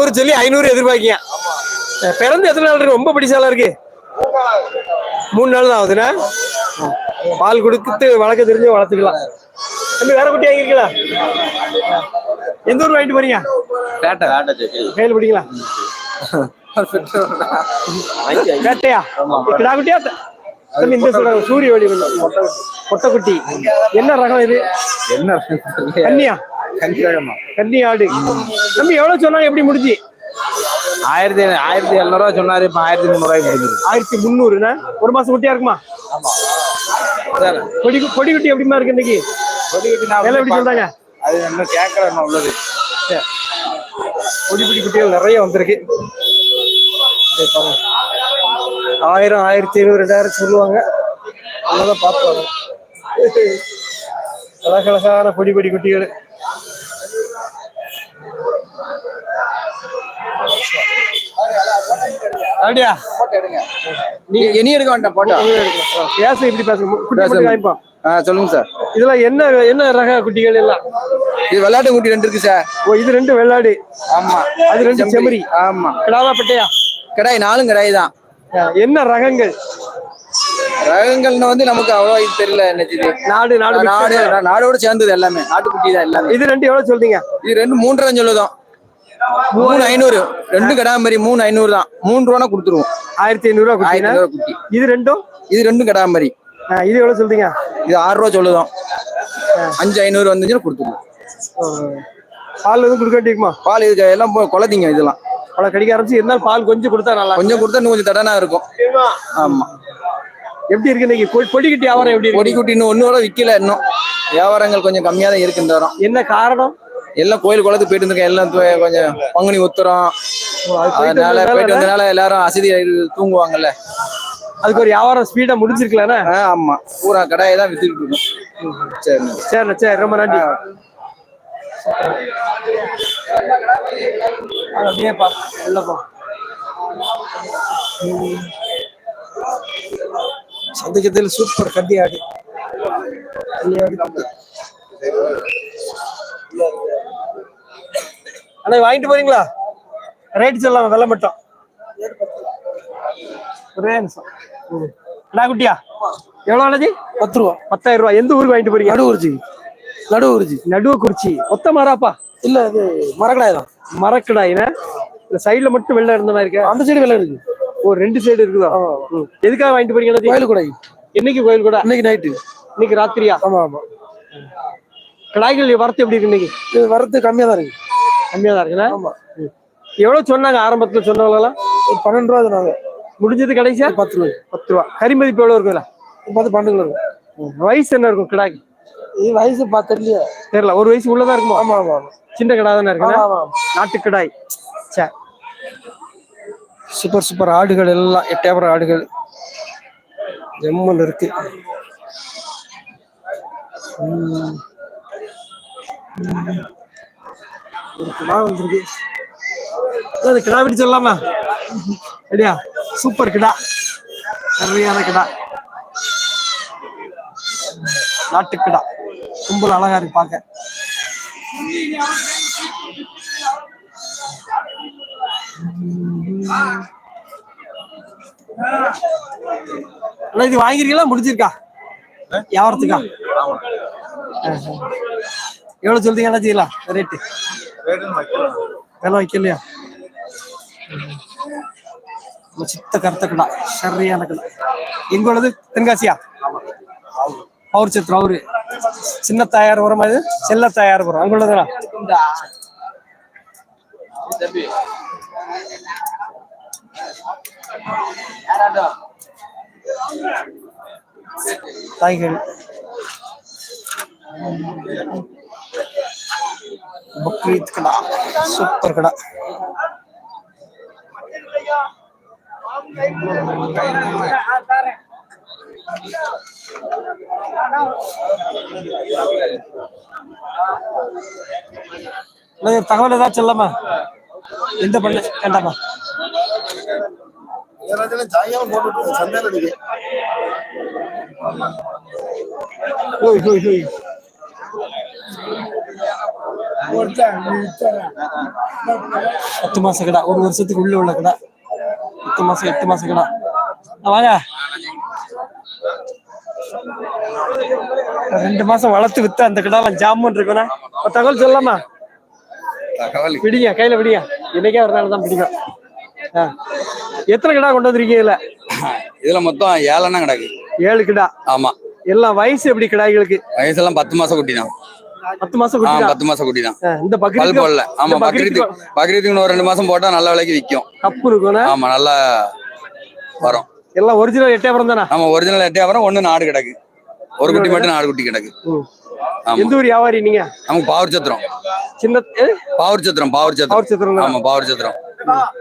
அறநூறு சொல்லி ஐநூறு எதிர்பார்க்கிங்க. அஹ் பிறந்து எத்தனை நாள் இருக்கு? ரொம்ப பிடிச்சாலா இருக்கு? மூணு நாள் தான் ஆகுதுண்ணா? பால் கொடுத்து வளர்க்க தெரிஞ்சு வளர்த்துக்கலாம். தம்பி வேற குட்டி வாங்கிருக்கீங்களா எந்த ஊர் வாங்கிட்டு போறீங்க? கையில் பிடிங்களா வேட்டையா கிடா குட்டியா? தம்பி இந்த சொல்றாங்க சூரிய வழி கொட்டக்குட்டி என்ன ரகம் இது? என்ன? கன்னியா கண்டிப்பாக கன்னி ஆடு. தம்பி எவ்வளவு சொன்னாங்க? எப்படி முடிஞ்சு? ஆயிரத்தி ஆயிரத்தி எழுநூறுவா சொன்னாரு இப்ப ஆயிரத்தி முந்நூறுவாய்க்கு ஆயிரத்தி முந்நூறுண்ணா ஒரு மாசம் குட்டியா இருக்குமா? சார் கொடி கொடி குட்டி எப்படிமா இருக்கு இன்னைக்கு? விலை எப்படி சொல்றாங்க? அது இன்னும் கேட்கல என்ன உள்ளது? சரி. கொடி குட்டி குட்டிகள் நிறைய வந்திருக்கு. ஆயிரம் ஆயிரத்தி ஐநூறு ரெண்டாயிரம் சொல்லுவாங்க. அதெல்லாம் பார்த்து அழகழகான கொடி கொடி குட்டிகள். அப்படியா? நீ இனி எடுக்க வேண்டாம் போட்டோ. பேச இப்படி வாங்கிப்போம் ஆ சொல்லுங்க சார். இதெல்லாம் என்ன என்ன ரக குட்டிகள் எல்லாம்? இது விளையாட்டு குட்டி ரெண்டு இருக்கு சார். ஓ இது ரெண்டு வெள்ளாடு. ஆமா. அது ரெண்டு செம்மறி. ஆமா. கிடாவா பட்டையா கடாய் நாலும் கடாய் தான் என்ன ரகங்கள்? ரகங்கள்னு வந்து நமக்கு அவ்வளோ இது தெரியல என்னது நாடு நாடு நாடு. நாடோட சேர்ந்தது எல்லாமே. நாட்டுக்குட்டி தான் எல்லாமே. இது ரெண்டு எவ்வளவு சொல்றீங்க? இது ரெண்டு மூன்றரை சொல்லுதோம். மூணு ஐநூறு. ரெண்டு கடா மாதிரி மூணு ஐநூறு தான். மூணு ரூபா கொடுத்துருவோம். ஆயிரத்தி ஐநூறு ரூபா ஆயிரத்தி ஐநூறு குட்டி. இது ரெண்டும்? இது ரெண்டும் கடா மாதிரி ஆ, இது எவ்வளவு சொல்றீங்க? இது ஆறு ரூபா சொல்லுதோம். அஞ்சு ஐநூறு வந்துச்சுன்னா கொடுத்துருவோம். பால் எதுவும் கொடுக்க வேண்டியிருக்குமா? பால் இதுக்கு எல்லாம் குழந்தைங்க இதெல்லாம். பல கடிக்க ஆரம்பிச்சு இருந்தாலும் பால் கொஞ்சம் கொடுத்தா நல்லா இருக்கும். கொஞ்சம் கொடுத்தா இன்னும் கொஞ்சம் தடனா இருக்கும். ஆமா. எப்படி இருக்கு இன்னைக்கு? கொ- கொடி கட்டி வியாபாரம் எப்படி கொடி இருக்கு? குட்டி இன்னும் ஒன்னு கூட விக்கல இன்னும். வியாபாரங்கள் கொஞ்சம் கம்மியா தான் இருக்கு இந்த வாரம். என்ன காரணம்? எல்லாம் கோயில் குளத்துக்கு போயிட்டு இருந்திருக்கேன் எல்லாம் கொஞ்சம் பங்குனி உத்தரம். அதனால போயிட்டு வந்தனால எல்லாரும் அசதி தூங்குவாங்கல்ல. அதுக்கு ஒரு வியாபாரம் ஸ்பீடா முடிஞ்சிருக்கலாம்னா ஆ, ஆமா. பூரா கடாயை தான் வித்துக்கிட்டு இருக்கோம். சரி சரிண்ணா சரி ரொம்ப நன்றி. அது அப்படியே பா இல்லப்பா சதுக்கத்தில் சூப்பர் கட்டி ஆடு கன்னி ஆடு கட்டி. அண்ணா வாங்கிட்டு போறீங்களா? ரேட் சொல்லலாம் விலை மட்டும். ஒரே நிமிஷம். அண்ணா குட்டியா? எவ்வளோ அண்ணாஜி? பத்து ரூபா பத்தாயிரம் ரூபாய் எந்த ஊருக்கு வாங்கிட்டு போறீங்க? நடுவுரிச்சி நடுவுரிச்சி நடுவக்குறிச்சி ஒத்த மராப்பா இல்ல இது மரக்கடாய் தான் மரக்கடாயின இந்த சைடுல மட்டும் வெள்ளை இருந்த மாதிரி இருக்க? அந்த சைடு வெள்ளை இருக்கு. ஓ ரெண்டு சைடு இருக்குதா. எதுக்காக வாங்கிட்டு போறீங்க? கோயில் கொடாய் என்னைக்கு கோயில் கூட? இன்னைக்கு நைட்டு இன்னைக்கு ராத்திரியா? ஆமா ஆமா. கடாய்கள் வரத்து எப்படி இருக்கு இன்னைக்கு? இது வரது கம்மியா தான் இருக்கு. கம்மியா தான் இருக்குண்ணா ஆமா. எவ்வளவு சொன்னாங்க ஆரம்பத்துல சொன்னவங்களா ஒரு பன்னெண்டு ரூபா சொன்னாங்க முடிஞ்சது கடைசியா? பத்து ரூபாய் பத்து ரூபா. கறி மதிப்பு எவ்வளவு இருக்குல்ல பார்த்து பன்னெண்டு இருக்கும். வயசு என்ன இருக்கும் கிடாய்க்கு? இது வயசு தெரியலையா தெரியல. ஒரு வயசு உள்ளதா இருக்குமா? ஆமா ஆமா சின்ன கடா தானே ஆமா நாட்டு கடாய். சரி சூப்பர் சூப்பர் ஆடுகள் எல்லாம். எட்டயபுரம் ஆடுகள். ஜம்முன்னு இருக்கு. ம். ஒரு கிடா வந்திருக்கு அது கிடா பிடி சொல்லலாமா ரெடியா? சூப்பர் கிடா. சரியான கிடா. நாட்டு கிடா. ரொம்ப அழகா இருக்கு பார்க்க இது வாங்கிருக்கீங்களா? முடிஞ்சிருக்கா? வியாபாரத்துக்கா. எவ்வளவு சொல்றீங்க என்ன செய்யலாம் ரேட்டு விலை வைக்கலையா? சித்த கருத்த கடா சரியான கடா எங்க தென்காசியா? பவர் சித்திரம் அவரு. சின்ன தாயார் வரும் அது செல்ல தாயார் வரும். அங்க தாய்கள். பக்ரீத் கடா சூப்பர் கடா தகவல் ஏதாச்சும் சொல்லாமா எந்த பண்ண வேண்டாமா போட்டு ஓய். பத்து மாச கடா ஒரு வருஷத்துக்கு உள்ள உள்ள கடா. பத்து மாசம் எட்டு மாச கடா. வாங்க. ரெண்டு மாசம் வளர்த்து வித்து அந்த கிடாலாம் ஜாமுன் இருக்குண்ணா. தகவல் சொல்லலாமா? தகவல். பிடிங்க கையில பிடிங்க. இன்னைக்கே ஒரு நாள் தான் பிடிக்கும். எத்தனை கிடா கொண்டு வந்திருக்கீங்க இதுல? இதுல மொத்தம் ஏழெண்ணா கிடக்கு. ஏழு கிடா. ஆமா. எல்லாம் வயசு எப்படி கிடாய்களுக்கு? வயசெல்லாம் பத்து மாசம் குட்டி தான் பத்து மாசம் குட்டி தான். பத்து மாசம் குட்டி தான் இந்த பக்ரீத் போடல ஆமா இந்த பக்ரீத்து பக்ரீத்துக்கு ஒரு ரெண்டு மாசம் போட்டா நல்ல விலைக்கு விற்கும் கப்பு இருக்கும்ண்ணா ஆமா நல்லா வரும். எல்லாம் ஒரிஜினல் எட்டயபுரம் தானே? ஆமா ஒரிஜினல் எட்டே அப்புறம் ஒண்ணு நாடு கிடக்கு. ஒரு குட்டி மட்டும் நாடு குட்டி கிடக்கு. எந்த ஊர் வியாபாரி நீங்க? நமக்கு பாவூர் சத்திரம் சின்ன பாவூர் சத்திரம் பாவூர் சத்திரம் அவர் சித்திரம் ஆமா பாவூர் சத்திரம்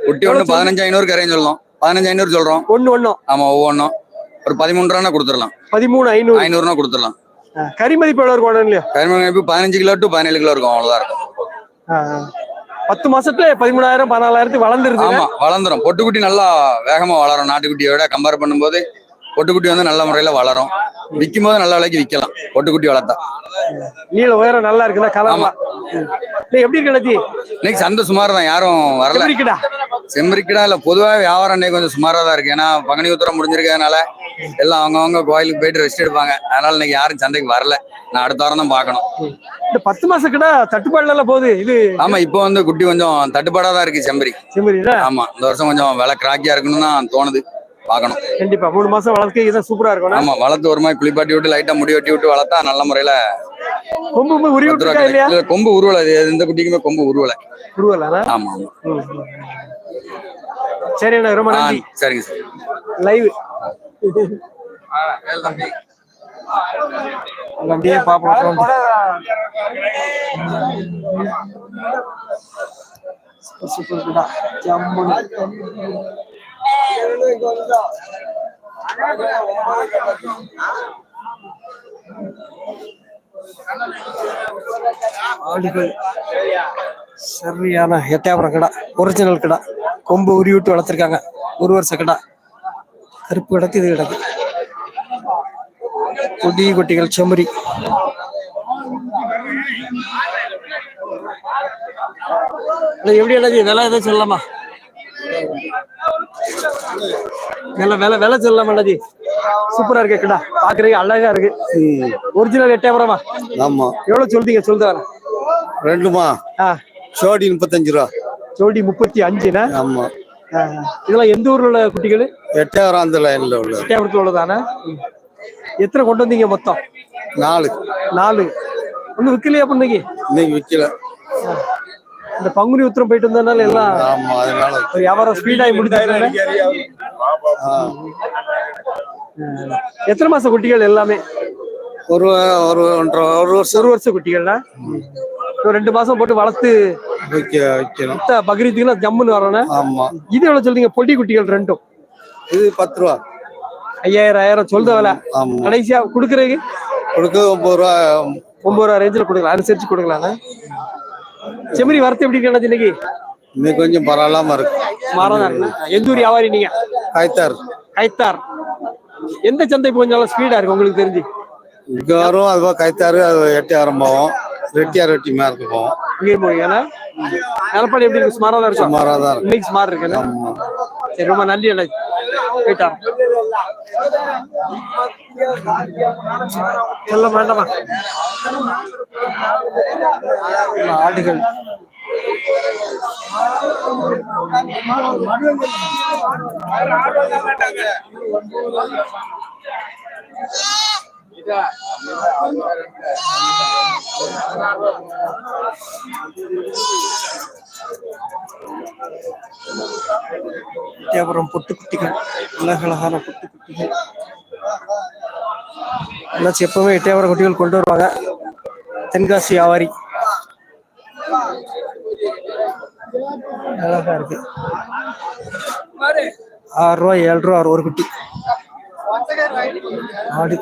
குட்டி ஒண்ணு பதினஞ்சு ஐநூறு கரையும் சொல்லலாம் பதினஞ்சு ஐநூறு சொல்றோம். ஒண்ணு ஒண்ணும். ஆமா ஒவ்வொன்றும் ஒரு பதிமூணு ரூபா கொடுத்துடலாம். பதிமூணு ஐநூறு. ஐநூறுனா கொடுத்துடலாம். ஆ, கறி மதிப்பு எவ்வளவு இருக்கும் இல்லையா? கரிமங்கப்பு பதினஞ்சு கிலோ டு பதினேழு கிலோ இருக்கும் அவ்வளவுதான் இருக்கும். பத்து மாசத்துல பதிமூணாயிரம் பதினாலாயிரத்துக்கு வளர்ந்துருது ஆமா வளர்ந்துரும். பொட்டுக்குட்டி நல்லா வேகமா வளரும். நாட்டுக்குட்டியை விட கம்பேர் பண்ணும்போது பொட்டுக்குட்டி வந்து நல்ல முறையில வளரும். விற்கும் போது நல்ல விலைக்கு விற்கலாம் பொட்டுக்குட்டி வளர்த்தா. நீல உயரம் நல்லா இருக்குண்ணா கலர்லாம் நீ எப்படி இருக்கு? இன்னைக்கு சந்தை சுமார் தான் யாரும் வரல. செம்பரிக்கடா இல்ல பொதுவா வியாபாரம் இன்னைக்கு கொஞ்சம் சுமாரா தான் இருக்கு. ஏன்னா பங்குனி உத்தரம் முடிஞ்சிருக்கிறதுனால எல்லாம் அவங்கவங்க கோயிலுக்கு போயிட்டு ரெஸ்ட் எடுப்பாங்க. அதனால இன்னைக்கு யாரும் சந்தைக்கு வரல. நான் அடுத்த வாரம் தான் பார்க்கணும். இந்த பத்து மாசம் கிட்ட தட்டுப்பாடுல எல்லாம் போகுது? இது ஆமா இப்போ வந்து குட்டி கொஞ்சம் தட்டுப்பாடா தான் இருக்கு செம்பரி செம்மறியில ஆமா இந்த வருஷம் கொஞ்சம் விலை கிராக்கியா இருக்குன்னு தான் தோணுது. பார்க்கணும். கண்டிப்பா. மூணு மாசம் வளர்க்க சூப்பரா இருக்கும் ஆமா வளர்த்து ஒரு மாதிரி குளிப்பாட்டி விட்டு லைட்டா முடி வெட்டி விட்டு வளர்த்தா நல்ல முறையில கொம்பு உருவி கொம்பு உருவலை. இது எந்த குட்டிக்குமே கொம்பு உருவலை. உருவலண்ணா ஆமா ஆமா. சரி அண்ணா ரொம்ப ஆ, நன்றி. சரிங்க சார். லைவ் அப்படியே பாப்போம் சூப்பர் சூப்பர் குடா ஜம்முன்னு ஆடுகள் சரியான எட்டயபுரம் கடை ஒரிஜினல் கடை. கொம்பு உரி விட்டு வளர்த்துருக்காங்க. ஒரு வருஷ கடை. கருப்பு கிடக்கு இது கிடக்கு. கொடி கொட்டிகள் செம்மறி. எப்படி அண்ணாஜி விலை எதாவது சொல்லலாமா? விலை விலை விலை சொல்லலாமா அண்ணாஜி? சூப்பரா இருக்கு கடா. பாக்குறதுக்கு அழகா இருக்கு. ஒரிஜினல் எட்டயபுரமா ஆமா. எவ்வளவு சொல்றீங்க சொல்லுங்க ரெண்டுமா? ஜோடி முப்பத்தஞ்சு ரூபா. ஜோடி முப்பத்தி அஞ்சுண்ணா ஆமா. இதெல்லாம் எந்த ஊர்ல உள்ள குட்டிகள்? எட்டாயிரம் அந்த லைன்ல உள்ள எட்டயபுரத்துல உள்ளதானே. எத்தனை கொண்டு வந்தீங்க மொத்தம்? நாலு. நாலு. ஒன்றும் விற்கலையா பண்ணீங்க இன்னைக்கு? விக்கல. இந்த பங்குனி உத்திரம் போயிட்டு வந்ததுனால எல்லாம் ஆமா அதனால. ஒரு வியாபாரம் ஸ்பீடாகி முடிஞ்சாங்க ஆ. எத்தனை மாசம் குட்டிகள் எல்லாமே? ஒரு ஒரு ஒன்றரை ஒரு வருஷம். ஒரு வருஷம் குட்டிகள்னா? ரெண்டு மாசம் போட்டு வளர்த்து விக்க வைக்கணும். ஜம்முன்னு வரணும் ஆமா. இது எவ்வளவு சொல்றீங்க? பொடி குட்டிகள் ரெண்டும். இது பத்து ரூபா. ஐயாயிரம் ஆயிரம் சொல்ற விலை. கடைசியா கொடுக்குறதுக்கு? கொடுக்க ஒன்பது ரூபா. ஒன்பது ரூபா ரேஞ்சில் கொடுக்கலாம். அனுசரிச்சு கொடுக்கலாம்ண்ணா செம்மறி வரத்து எப்படி இருக்கு இன்னைக்கு? இன்னைக்கு கொஞ்சம் பரவாயில்லாம இருக்கு. மாறதான் இருக்குண்ணா எந்த ஊர் வியாபாரி நீங்க? காய்த்தார். கைத்தார் எந்த சந்தை கொஞ்சம் ஸ்பீடா இருக்கு உங்களுக்கு தெரிஞ்சு? இங்க வரும் அதுவா கைத்தாரு அது எட்டாயிரம் போவோம். ரெட்டியார் ரெட்டி மேற்கு போவோம் இங்கே போவீங்கன்னா நிலப்பாடு எப்படி இருக்கு? சுமாரா தான் இருக்கும் சுமாரா தான் இருக்கு. இன்னைக்கு சுமார் இருக்குண்ணா ஆமா. சரி ரொம்ப நன்றி அண்ணா. போயிட்டார் சொல்ல வேண்டாமா? ஆடுகள். தேவரம் பொட்டுக்குட்டிகள் அழகழகான பொட்டுக்குட்டிகள் எல்லாம் எப்பவுமே எட்டையாவரம் குட்டிகள் கொண்டு வருவாங்க. தென்காசி வியாபாரி அழகா இருக்கு. ஆறு ரூபா ஏழு ரூபா ஒரு குட்டி. ஆடு.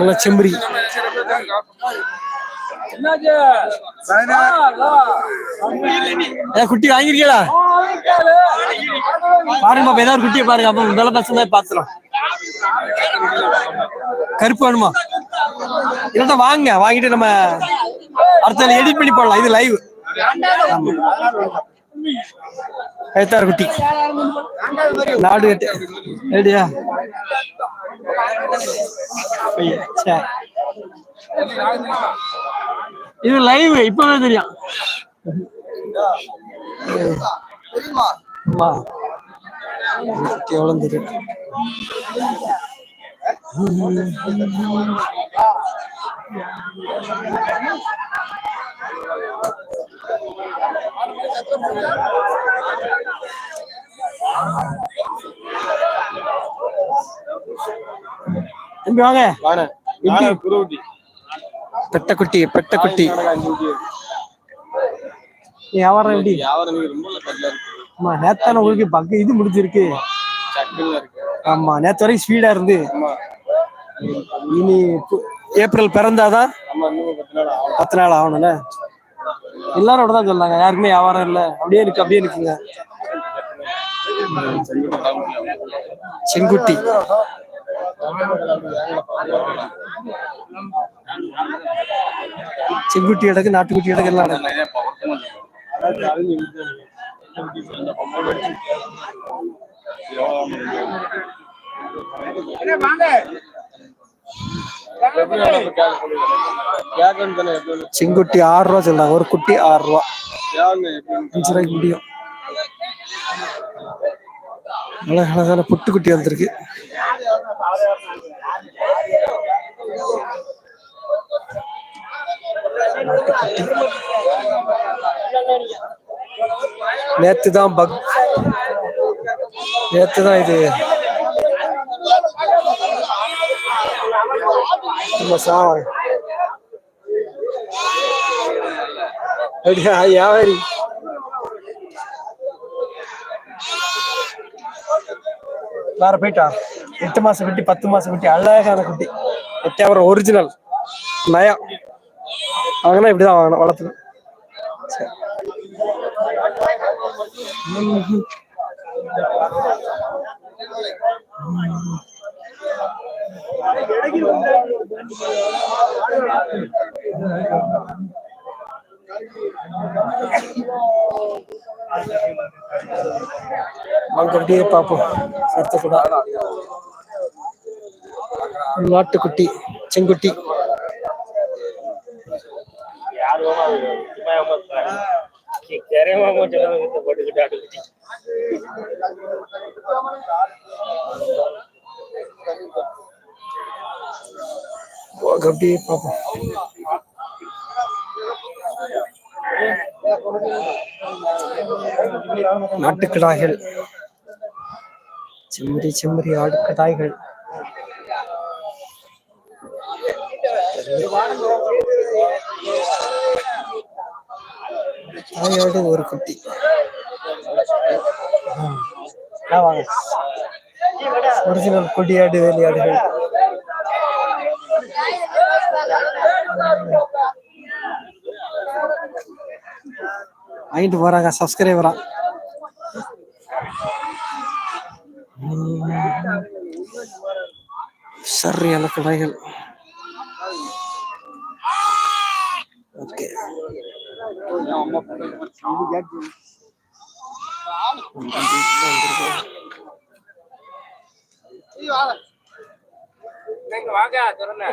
நல்ல செம்பரி. ஏ, குட்டி வாங்கிருக்கீங்களா பாருங்க பாப்பா ஏதாவது ஒரு குட்டியை பாருங்க. அப்ப முதல்ல பசங்க பாத்துலாம் கருப்பு வேணுமா? இல்லட்டா வாங்க. வாங்கிட்டு நம்ம அடுத்த எடிட் பண்ணி போடலாம். இது லைவ் கைத்தார் குட்டி. நாடு கட்டு ரெடியா. இது லைவ் இப்பவே தெரியும். எவ்வளவு தெரியும் தம்பி வாங்க? பெட்டக்குட்டி பெட்டக்குட்டி. வியாபாரம் எப்படி? ஆமா நேத்தான உங்களுக்கு பக்க இது முடிஞ்சிருக்கு. ஆமா நேத்து வரைக்கும் ஸ்பீடா இருந்து. இனி ஏப்ரல் பிறந்தாதான் பத்து நாள் ஆகணும்ல? எல்லாரோட தான் யாருக்குமே வியாபாரம் இல்ல. அப்படியே இருக்கு அப்படியே இருக்குங்க. செங்குட்டி. செங்குட்டி இடக்கு நாட்டுக்குட்டி கிடக்கு எல்லாம் செங்குட்டி ஆறு ரூபா சொல்றாங்க. ஒரு குட்டி ஆறு ரூபா. அஞ்சு ரூபாய்க்கு முடியும். அழகு அழகான புட்டு குட்டி வந்திருக்கு. நேத்து தான் பக் நேத்து தான் இது அப்படியா யாவரி? வேற போயிட்டா? எட்டு மாச குட்டி பத்து மாச குட்டி அழகான குட்டி. எட்டாயிரம் ஒரிஜினல் நயா. வாங்கினா இப்படிதான் வாங்கணும் வளர்த்துணும் சரி. பார்ப்போம். சத்த கூட நாட்டுக்குட்டி செங்குட்டி. அப்படியே பார்ப்போம். நாட்டுக்கிடாய்கள். செம்மறி செம்மறி ஆடுக்கடாய்கள். ஒரு குட்டி. ஒரிஜினல் கொடியாடு வேலையாடுகள். வாங்கிட்டு போறாங்க சப்ஸ்கிரைபரா சரியான கடைகள் வாங்க திறன